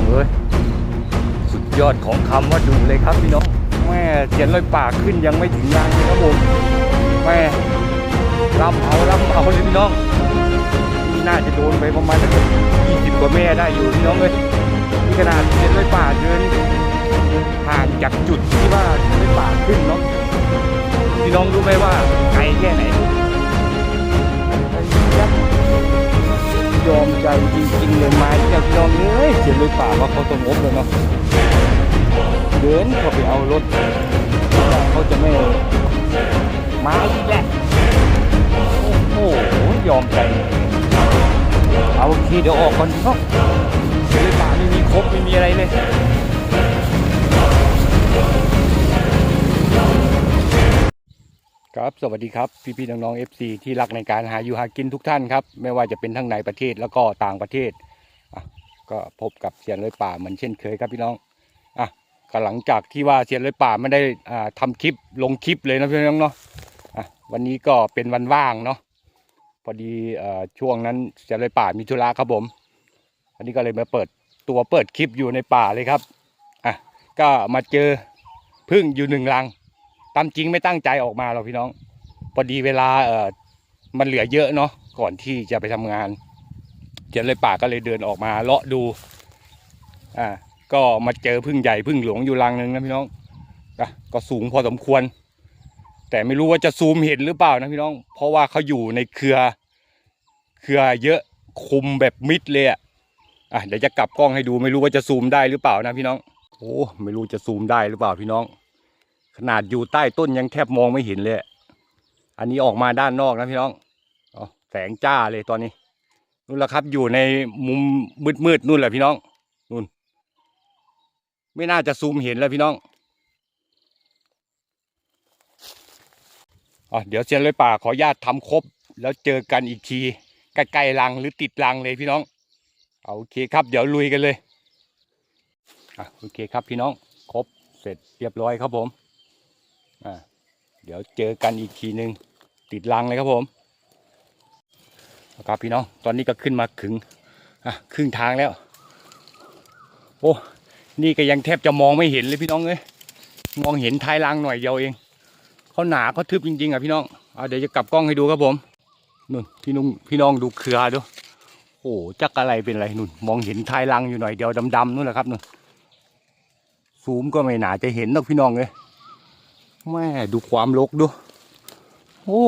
องเอ้ยสุดยอดของคำว่าดูเลยครับพี่น้องแม่เขียนรอยปากขึ้นยังไม่ถึงรังเลยครับผมแม่ลำเอาลำเอาเลยพี่น้องนี่น่าจะโดนไปประมาณสักยี่สิบกว่าแม่ได้อยู่พี่น้องเลยนี่ขนาดเขียนรอยปากเดินห่างจากจุดที่ว่าเขียนรอยปากขึ้นเนาะพี่น้องรู้ไหมว่าไกลแค่ไหน ยอมใจจริงๆเลยไม้เนี่ยพี่น้องเอ้ยเสียเลยป่าว่าเขาสงบเลยเนาะเดินเขาไปเอารถเขาจะไม่มาอีกแหละโอ้โหยอมใจเอาโอเคเดี๋ยวออกก่อนเนาะเสียเลยป่าไม่มีครบไม่มีอะไรเลย ครับสวัสดีครับพี่พี่ๆน้องๆ FC ที่รักในการหาอยู่หากินทุกท่านครับไม่ว่าจะเป็นทั้งในประเทศแล้วก็ต่างประเทศอะก็พบกับเสียนเลยป่าเหมือนเช่นเคยครับพี่น้องอะก็หลังจากที่ว่าเสียนเลยป่าไม่ได้อ่าทำคลิปลงคลิปเลยนะพี่น้องเนาะอะวันนี้ก็เป็นวันว่างเนาะพอดีเอ่อช่วงนั้นเสียนเลยป่ามีธุระครับผมอันนี้ก็เลยมาเปิดตัวเปิดคลิปอยู่ในป่าเลยครับอะก็มาเจอพึ่งอยู่หนึ่งรัง ตามจริงไม่ตั้งใจออกมาหรอกพี่น้องพอดีเวลาเออมันเหลือเยอะเนาะก่อนที่จะไปทำงานเจนเลยป่าก็เลยเดินออกมาเลาะดูอ่าก็มาเจอพึ่งใหญ่พึ่งหลวงอยู่รังหนึ่งนะพี่น้องอะก็สูงพอสมควร แต่ไม่รู้ว่าจะซูมเห็นหรือเปล่านะพี่น้อง เพราะว่าเขาอยู่ในเครือ เครือเยอะคุมแบบมิดเลยอะอะเดี๋ยวจะกลับกล้องให้ดูไม่รู้ว่าจะซูมได้หรือเปล่านะพี่น้องโอ้ไม่รู้จะซูมได้หรือเปล่าพี่น้อง นาดอยู่ใต้ต้นยังแทบมองไม่เห็นเลย อันนี้ออกมาด้านนอกนะพี่น้องอแสงจ้าเลยตอนนี้นู่นแหละครับ อยู่ในมุมมืดๆนู่นแหละพี่น้องนู่น ไม่น่าจะซูมเห็นแล้วพี่น้องอ๋อเดี๋ยวเซียนเลยป่าขออนุญาตทำครบ แล้วเจอกันอีกทีใกล้ๆรังหรือติดรังเลยพี่น้องเอาโอเคครับ เดี๋ยวลุยกันเลยอะโอเคครับพี่น้องครบเสร็จเรียบร้อยครับผม เดี๋ยวเจอกันอีกทีหนึ่งติดรังเลยครับผมครับพี่น้องตอนนี้ก็ขึ้นมาถึงครึ่งทางแล้ว โอ้นี่ก็ยังแทบจะมองไม่เห็นเลยพี่น้องเอ้ยมองเห็นท้ายรังหน่อยเดียวเองเขาหนาเขาทึบจริงๆอะพี่น้องอเดี๋ยวจะกลับกล้องให้ดูครับผมนู่นพี่นุ่งพี่น้องดูเครือดูโอ้จักอะไรเป็นอะไรนู่น มองเห็นท้ายรังอยู่หน่อยเดียวดำๆนู่นแหละครับนู่นซูมก็ไม่หนาจะเห็นหรอกพี่น้องเลย แม่ดูความรกดู โอ้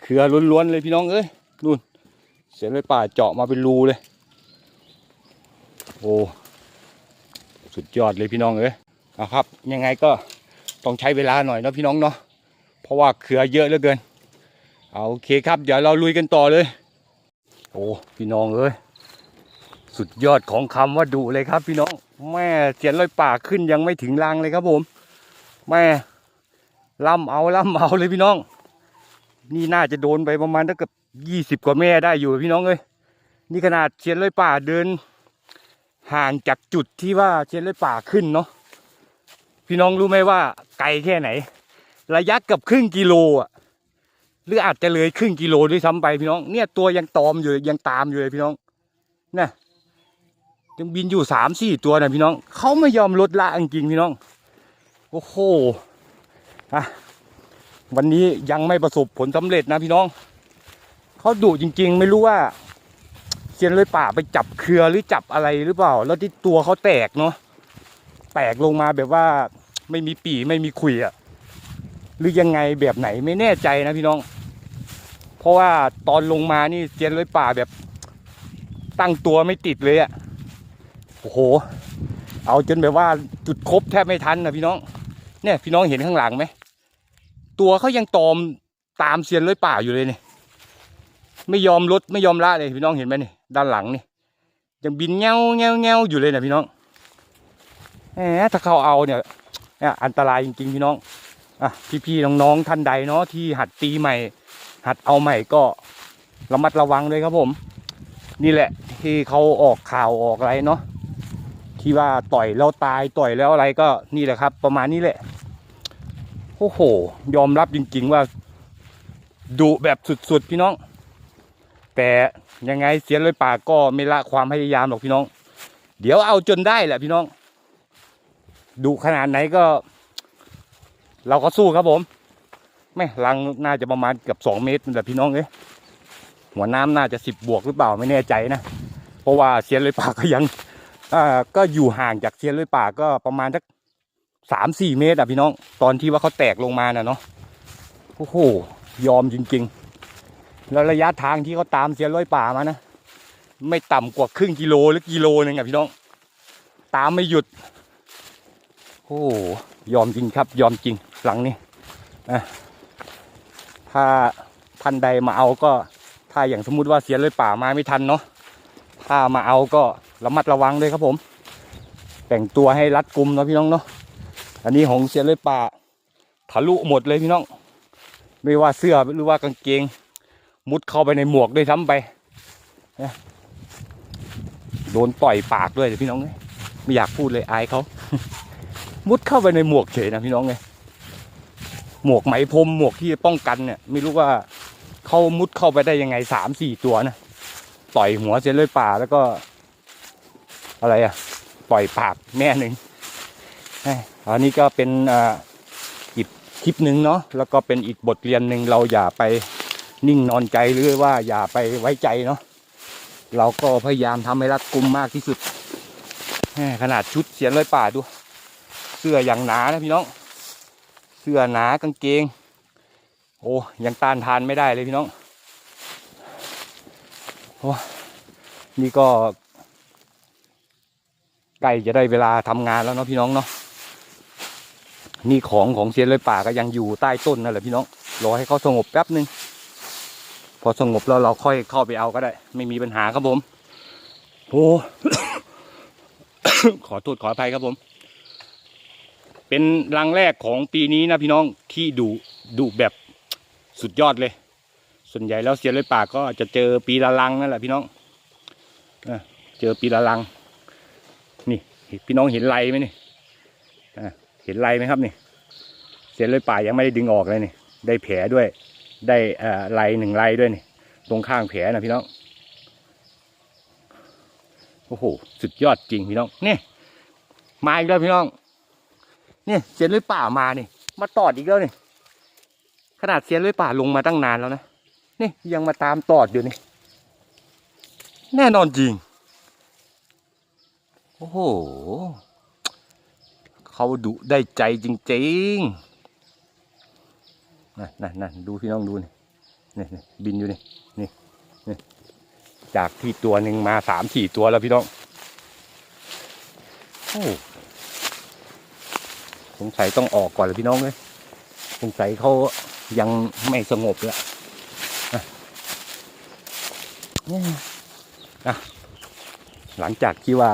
เครือล้วนๆเลยพี่น้องเอ้ยนู่นเสียเลยป่าเจาะมาเป็นรูเลย โอ้สุดยอดเลยพี่น้องเอ้ยนะครับ ยังไงก็ต้องใช้เวลาหน่อยเนาะพี่น้องเนาะเพราะว่าเครือเยอะเหลือเกินเอาโอเคครับ เดี๋ยวเราลุยกันต่อเลย โอ้พี่น้องเอ้ยสุดยอดของคำว่าดุเลยครับ พี่น้องแม่เสียนรอยป่าขึ้นยังไม่ถึงรังเลยครับผม แม่ล่ำเอาล่ำเอาเลยพี่น้อง นี่น่าจะโดนไปประมาณตั้งเกือบยี่สิบกว่าแม่ได้อยู่พี่น้องเอ้ยนี่ขนาดเชียนรอยป่าเดิน ห่างจากจุดที่ว่าเชียนรอยป่าขึ้นเนาะพี่น้องรู้ไหมว่าไกลแค่ไหน ระยะเกือบครึ่งกิโลอะหรืออาจจะเลยครึ่งกิโลด้วยซ้ำไปพี่น้อง เนี่ยตัวยังตอมอยู่ยังตามอยู่เลยพี่น้องน่ะยังบินอยู่สามสี่ตัวนะพี่น้องเขาไม่ยอมลดละจริงพี่น้อง โอ้โหอะวันนี้ยังไม่ประสบผลสำเร็จนะพี่น้องเขาดุจริง ๆ ไม่รู้ว่าเซียนเลยป่าไปจับเครือหรือจับอะไรหรือเปล่า แล้วที่ตัวเขาแตกเนาะแตกลงมาแบบว่าไม่มีปีไม่มีขุยอะหรือยังไงแบบไหนไม่แน่ใจนะพี่น้อง เพราะว่าตอนลงมานี่เซียนเลยป่าแบบ ตั้งตัวไม่ติดเลยอะโอ้โห เอาจนแบบว่าจุดครบแทบไม่ทันนะพี่น้อง เนี่ยพี่น้องเห็นข้างหลังไหม ตัวเขายังตอมตามเซียนเลื้อยป่าอยู่เลยเนี่ยไม่ยอมลดไม่ยอมละเลยพี่น้องเห็นไหมนี่ด้านหลังนี่ยังบินเงี้ยวเงี้ยวเงี้ยวอยู่เลยนะพี่น้องแหมถ้าเขาเอาเนี่ยเนี่ยอันตรายจริงๆพี่น้องอะพี่ๆน้องๆท่านใดเนาะที่หัดตีใหม่ หัดเอาใหม่ก็ระมัดระวังเลยครับผม นี่แหละที่เขาออกข่าวออกอะไรเนาะที่ว่าต่อยแล้วตายต่อยแล้วอะไรก็นี่แหละครับ ประมาณนี้แหละ โอ้โห ยอมรับจริง ๆ ว่าดุแบบสุดๆพี่น้อง แต่ยังไงเสียนเลยปากก็ไม่ละความพยายามหรอกพี่น้อง เดี๋ยวเอาจนได้แหละพี่น้องดุขนาดไหนก็ เราก็สู้ครับผมแม่ลังน่าจะประมาณเกือบสองเมตรนั่นแหละพี่น้องเอ้ยหัวน้ำน่าจะสิบบวกหรือเปล่าไม่แน่ใจนะ เพราะว่าเซียนเลยป่าก็ยังอ่าก็อยู่ห่างจากเซียนเลยป่าก็ประมาณสัก สามสี่เมตรอะพี่น้อง ตอนที่ว่าเขาแตกลงมาน่ะเนาะโอ้โหยอมจริงๆ แล้วระยะทางที่เขาตามเซียร้อยป่ามานะไม่ต่ำกว่าครึ่งกิโลหรือกิโลนึงอะพี่น้อง ตามไม่หยุดโอ้ยอมจริงครับ ยอมจริงหลังนี้อะถ้าท่านใดมาเอาก็ ถ้าอย่างสมมุติว่าเสียเลยป่ามาไม่ทันเนาะถ้ามาเอาก็ระมัดระวังด้วยครับผม แต่งตัวให้รัดกุมเนาะพี่น้องเนาะ อันนี้ของเสียเลยป่าทะลุหมดเลยพี่น้อง ไม่ว่าเสื้อหรือว่ากางเกง มุดเข้าไปในหมวกด้วยซ้ำไปโดนต่อยปากด้วยเดี๋ยพี่น้องเอ้ยไม่อยากพูดเลยอายเขามุดเข้าไปในหมวกเฉยนะพี่น้องเลยหมวกไหมพรมหมวกที่ป้องกันเนี่ยไม่รู้ว่าเขามุดเข้าไปได้ยังไงสามสี่ตัวนะต่อยหัวเสียเลยป่าแล้วก็ อะไรอะต่อยปากแม่หนึ่ง อันนี้ก็เป็นอีกคลิปหนึ่งเนาะแล้วก็เป็นอีกบทเรียนหนึ่งเราอย่าไปนิ่งนอนใจหรือว่าอย่าไปไว้ใจเนาะเราก็พยายามทำให้รัดกุมมากที่สุดขนาดชุดเสียนร้อยป่าดู เสื้ออย่างหนานะพี่น้อง เสื้อหนากางเกง โอ้ยังต้านทานไม่ได้เลยพี่น้องโอ้นี่ก็ใกล้จะได้เวลาทำงานแล้วเนาะพี่น้องเนาะ นี่ของของเสียนร้อยป่าก็ยังอยู่ใต้ต้นนั่นแหละพี่น้อง รอให้เขาสงบแป๊บนึง พอสงบแล้วเราค่อยเข้าไปเอาก็ได้ ไม่มีปัญหาครับผมโอ้ขอโทษขออภัยครับผม เป็นรังแรกของปีนี้นะพี่น้องที่ดุดุแบบสุดยอดเลย ส่วนใหญ่แล้วเสียเลยป่าก็จะเจอปีละลังนั่นแหละพี่น้องเจอปีละลัง นี่พี่น้องเห็นไรไหมนี่ เห็นไรไหมครับนี่ เสียเลยป่ายังไม่ได้ดึงออกเลยนี่ ได้แผลด้วย ได้เอ่อลายหนึ่งลายด้วยนี่ ตรงข้างแผลนะพี่น้อง โอ้โห สุดยอดจริงพี่น้อง นี่มาอีกแล้วพี่น้อง นี่เซียนเลยป่ามานี่ มาตอดอีกแล้วนี่ ขนาดเซียนเลยป่าลงมาตั้งนานแล้วนะ นี่ยังมาตามตอดอยู่นี่ แน่นอนจริง โอ้โห เขาดุได้ใจจริงๆนั่นนั่นนั่นดูพี่น้องดูนี่นี่บินอยู่นี่นี่นี่จากที่ตัวหนึ่งมาสามสี่ตัวแล้วพี่น้องโอ้สงสัยต้องออกก่อนเลยพี่น้องเลยสงสัยเขายังไม่สงบเลยอะเนี่ยอะหลังจากที่ว่า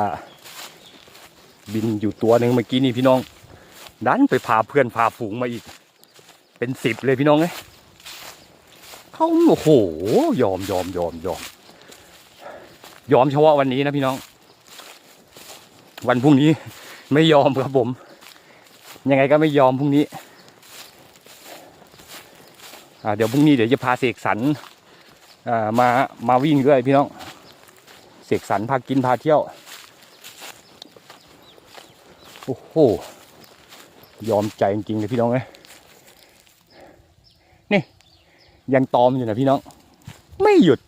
บินอยู่ตัวหนึ่งเมื่อกี้นี่พี่น้อง ดันไปพาเพื่อนพาฝูงมาอีก เป็นสิบเลยพี่น้องเอ้ยเขาโอ้โหยอมยอมยอมยอมยอมเฉพาะวันนี้นะพี่น้อง วันพรุ่งนี้ไม่ยอมครับผม ยังไงก็ไม่ยอมพรุ่งนี้เดี๋ยวพรุ่งนี้เดี๋ยวจะพาเสกสรรมามาวิ่งด้วยพี่น้อง เสกสรรพากินพาเที่ยว โอ้โห ยอมใจจริงๆเลยพี่น้องเอ้ยนี่ ยังตอมอยู่นะพี่น้อง ไม่หยุด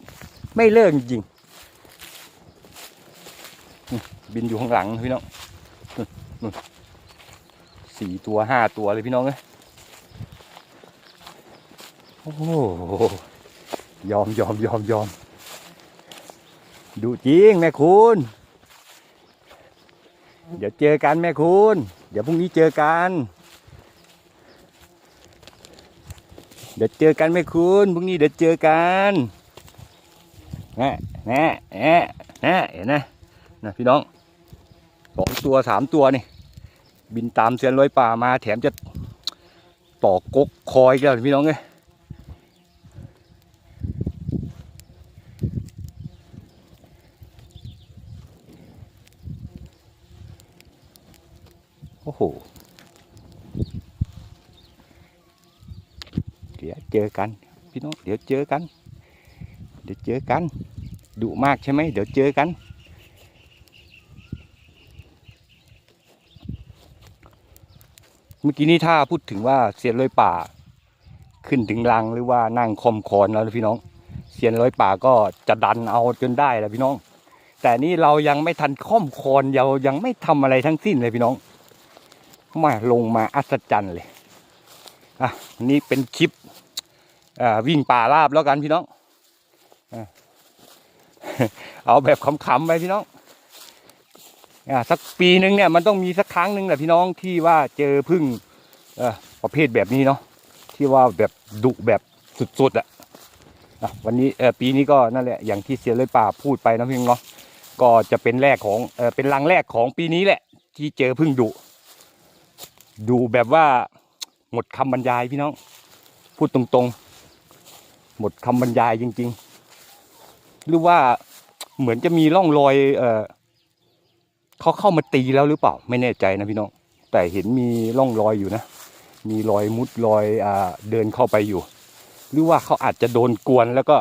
ไม่เลิกจริงบินอยู่ข้างหลังพี่น้องสี่ตัวห้าตัวเลยพี่น้องเอ้ยโอ้โหยอมยอมยอมยอมดูจริงแม่คุณ เดี๋ยวเจอกันแม่คุณ เดี๋ยวพรุ่งนี้เจอกัน เดี๋ยวเจอกันแม่คุณพรุ่งนี้เดี๋ยวเจอกันแน่แน่แน่แน่เห็นไหมนะพี่น้องสองตัวสามตัวนี่ บินตามเซียนร้อยป่ามาแถมจะต่อกกคอยกันพี่น้องเอ้ย หเดี๋ยวเจอกัน พี่น้องเดี๋ยวเจอกัน เดี๋ยวเจอกันดุมากใช่ไหมเดี๋ยวเจอกัน เมื่อกี้นี้ถ้าพูดถึงว่าเสียนลอยป่า ขึ้นถึงลังหรือว่านั่งคอมคอนแล้วพี่น้อง เสียนลอยป่าก็จะดันเอาจนได้แล้วพี่น้อง แต่นี่เรายังไม่ทันคอมคอนเรายังไม่ทำอะไรทั้งสิ้นเลยพี่น้อง มาลงมาอัศจรรย์เลยอะนี่เป็นคลิปวิ่งป่าราบแล้วกันพี่น้องเอาแบบขำๆไปพี่น้องอ่าสักปีหนึ่งเนี่ยมันต้องมีสักครั้งหนึ่งแหละพี่น้องที่ว่าเจอพึ่งประเภทแบบนี้เนาะที่ว่าแบบดุแบบสุดๆอะอะวันนี้เออปีนี้ก็นั่นแหละอย่างที่เสียเลยป่าพูดไปนะพี่น้องเนาะก็จะเป็นแรกของเออเป็นรังแรกของปีนี้แหละ ที่เจอพึ่งดุ ดุแบบว่าหมดคำบรรยายพี่น้อง พูดตรงๆ หมดคำบรรยายจริง ๆ หรือว่าเหมือนจะมีร่องรอยเออเขาเข้ามาตีแล้วหรือเปล่า ไม่แน่ใจนะพี่น้อง แต่เห็นมีร่องรอยอยู่นะ มีรอยมุดรอยอ่าเดินเข้าไปอยู่ หรือว่าเขาอาจจะโดนกวนแล้วก็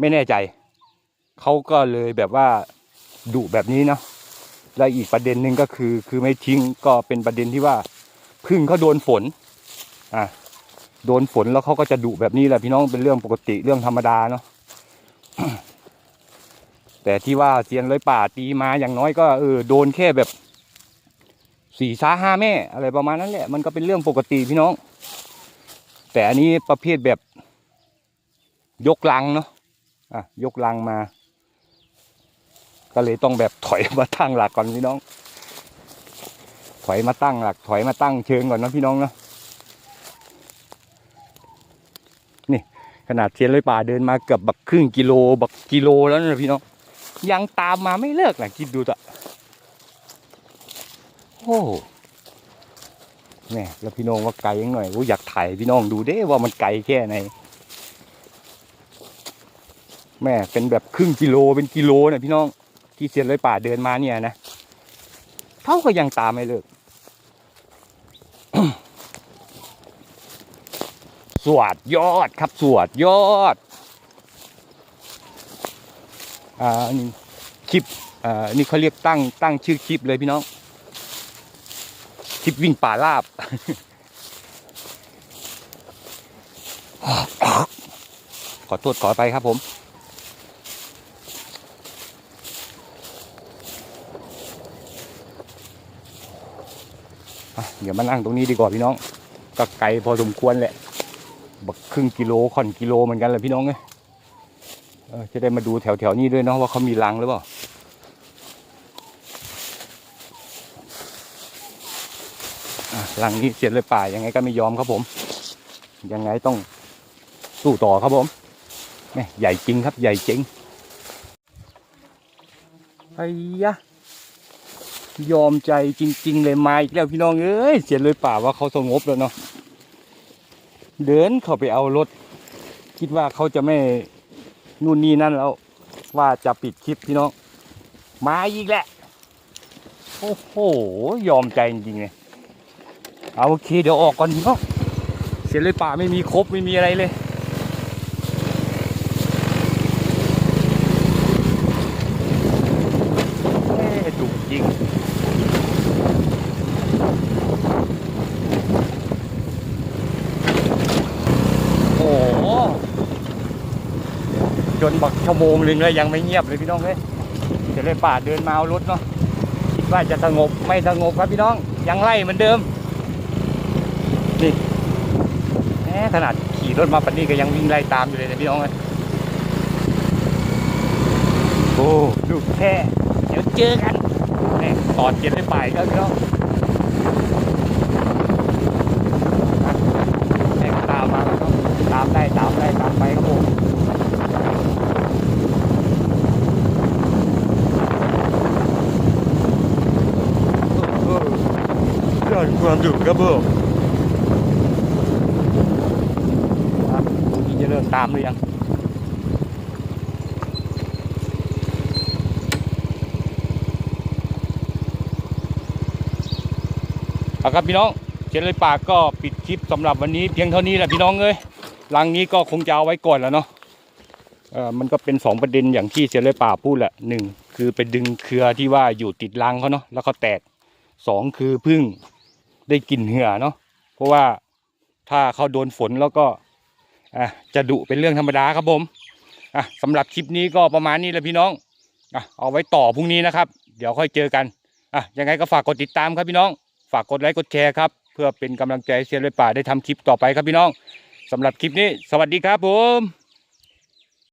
ไม่แน่ใจ เขาก็เลยแบบว่าดุแบบนี้เนาะ และอีกประเด็นหนึ่งก็คือ คือไม่ทิ้งก็เป็นประเด็นที่ว่าพึ่งเขาโดนฝนอะโดนฝนแล้วเขาก็จะดุแบบนี้แหละพี่น้องเป็นเรื่องปกติเรื่องธรรมดาเนาะแต่ที่ว่าเซียนร้อยป่าตีมาอย่างน้อยก็เออโดนแค่แบบสี่ซาห้าแม่อะไรประมาณนั้นแหละ มันก็เป็นเรื่องปกติพี่น้อง แต่อันนี้ประเภทแบบยกลังเนาะอะยกลังมา ก็เลยต้องแบบถอยมาตั้งหลักก่อนพี่น้อง ถอยมาตั้งหลัก ถอยมาตั้งเชิงก่อนนะพี่น้องเนาะนี่ขนาดเทียนเลยป่าเดินมาเกือบบักครึ่งกิโลบักกิโลแล้วนะพี่น้อง ยังตามมาไม่เลิกนะคิดดูเถอะโอ้แม่แล้วพี่น้องว่าไกลยังหน่อยกูอยากถ่ายพี่น้องดูเด้ว่ามันไกลแค่ไหนแม่เป็นแบบครึ่งกิโลเป็นกิโลเนี่ยพี่น้อง ที่เซียนเลยป่าเดินมาเนี่ยนะเขาก็ยังตามไม่เลิก สวดยอดครับสวดยอดอ่านี่คลิปอ่านี่เขาเรียกตั้งตั้งชื่อคลิปเลยพี่น้อง คลิปวิ่งป่าลาบขอโทษขอไปครับผม เดี๋ยวมานั่งตรงนี้ดีกว่าพี่น้องก็ไกลพอสมควรแหละ บักครึ่งกิโลค่อนกิโลเหมือนกันเลยพี่น้องเอ้ยจะได้มาดูแถวแถวๆนี้ด้วยเนาะว่าเขามีรังหรือเปล่าอะรังนี้เสียเลยป่ายังไงก็ไม่ยอมครับผม ยังไงต้องสู้ต่อครับผมแม่ใหญ่จริงครับใหญ่จริงไอ้ยะ ยอมใจจริง ๆ เลยมาอีกแล้วพี่น้องเอ้ยเสียเลยป่าว่าเขาสงบแล้วเนาะเดินเข้าไปเอารถ คิดว่าเขาจะไม่นู่นนี่นั่นแล้ว ว่าจะปิดคลิปพี่น้อง มาอีกแหละ โอ้โห ยอมใจจริงๆเลยเอาโอเคเดี๋ยวออกก่อนพี่น้องเสียเลยป่าไม่มีครบไม่มีอะไรเลย แม่ดุจริง โอ้โหจน บักชั่วโมงหนึ่งแล้วยังไม่เงียบเลยพี่น้องเฮ้ยเดี๋ยวเลยป่าเดินมาเอารถเนาะคิดว่าจะสงบไม่สงบครับพี่น้อง ยังไล่เหมือนเดิมนี่แหมขนาดขี่รถมาปันนี้ก็ยังวิ่งไล่ตามอยู่เลยนะพี่น้องเอ้ยโอ้ดูแค่เดี๋ยวเจอกันแหม่ตอนเจ็ดเลยป่าอีกแล้วพี่น้อง แข่งตามมาแล้วก็ตามได้ตามได้ตามไปครับผมยอด ความดุครับผมครับนี่จะเริ่มตามหรือยังเอาครับพี่น้องเจนเลยปากก็ปิดคลิปสำหรับวันนี้ เพียงเท่านี้แหละพี่น้องเอ้ยรังนี้ก็คงจะเอาไว้ก่อนแล้วเนาะเออมันก็เป็นสองประเด็นอย่างที่เจนเลยป่าพูดแหละหนึ่งคือไปดึงเครือที่ว่าอยู่ติดรังเขาเนาะแล้วเขาแตกสองคือพึ่ง ได้กลิ่นเหือเนาะเพราะว่าถ้าเขาโดนฝนแล้วก็อะจะดุเป็นเรื่องธรรมดาครับผมอะสำหรับคลิปนี้ก็ประมาณนี้แหละพี่น้องอะเอาไว้ต่อพรุ่งนี้นะครับ เดี๋ยวค่อยเจอกันอะยังไงก็ฝากกดติดตามครับพี่น้อง ฝากกดไลค์กดแชร์ครับเพื่อเป็นกำลังใจเซียนเลยป่าได้ทำคลิปต่อไปครับพี่น้องสำหรับคลิปนี้ สวัสดีครับผม